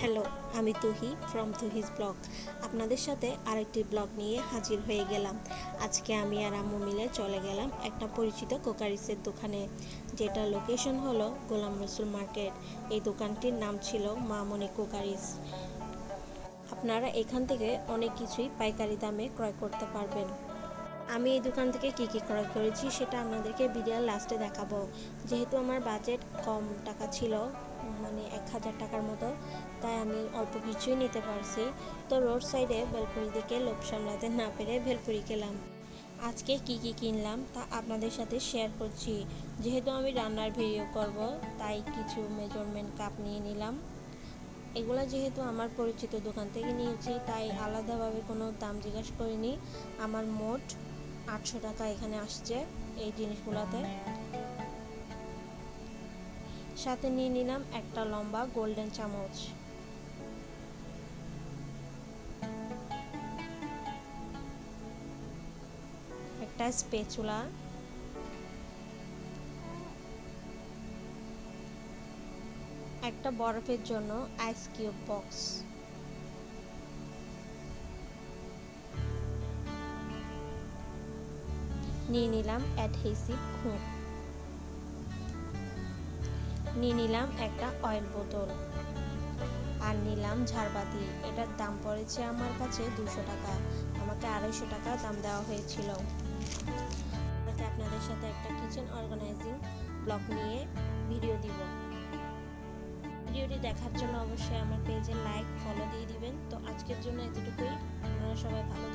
Hello, আমি তুহি from তুহিজ blog. আপনাদের সাথে আরেকটি ব্লগ নিয়ে হাজির হয়ে গেলাম। আজকে আমি আর আম্মু মিলে চলে গেলাম একটা পরিচিত কোকারিসের দোকানে যেটা লোকেশন হলো গোলাম রসুল মার্কেট। এই দোকানটির নাম ছিল মামনি কোকারিস। আপনারা এখান থেকে অনেক কিছুই পাইকারি দামে ক্রয় করতে পারবেন। আমি এই দোকান থেকে কী কী ক্রয় করেছি সেটা আপনাদেরকে ভিডিওর লাস্টে দেখাবো। যেহেতু আমার বাজেট কম টাকা ছিল মানে এক হাজার টাকার মতো। তাই আমি অল্প কিছুই নিতে পারছি। তো রোড সাইডে বেলপুরি দিকে লোভ সামলাতে না পেরে ভেলপুরি খেলাম আজকে কি কি কিনলাম তা আপনাদের সাথে শেয়ার করছি। যেহেতু আমি রান্নার ভিডিও করব, তাই কিছু মেজারমেন্ট কাপ নিয়ে নিলাম। এগুলো যেহেতু আমার পরিচিত দোকান থেকে নিয়েছি, তাই আলাদাভাবে কোনো দাম জিজ্ঞাসা করিনি। আমার মোট আটশো টাকা এখানে আসছে এই জিনিসগুলোতে। সাথে নিয়ে নিলাম একটা লম্বা গোল্ডেন চামচ। একটা স্পেচুলা। একটা বরফের জন্য আইস কিউব বক্স নিয়ে নিলাম অ্যাডহেসিভ খুঁত নিয়ে নিলাম একটা অয়েল বোতল। আর নিলাম ঝাড়বাতি। এটার দাম পড়েছে আমার কাছে দুশো টাকা। আমাকে আড়াইশো টাকা দাম দেওয়া হয়েছিল। আপনাদের সাথে একটা কিচেন অর্গানাইজিং ব্লগ নিয়ে ভিডিও দিব। ভিডিওটি দেখার জন্য অবশ্যই আমার পেজে লাইক ফলো দিয়ে দিবেন। তো আজকের জন্য এতটুকুই। আপনারা সবাই ভালো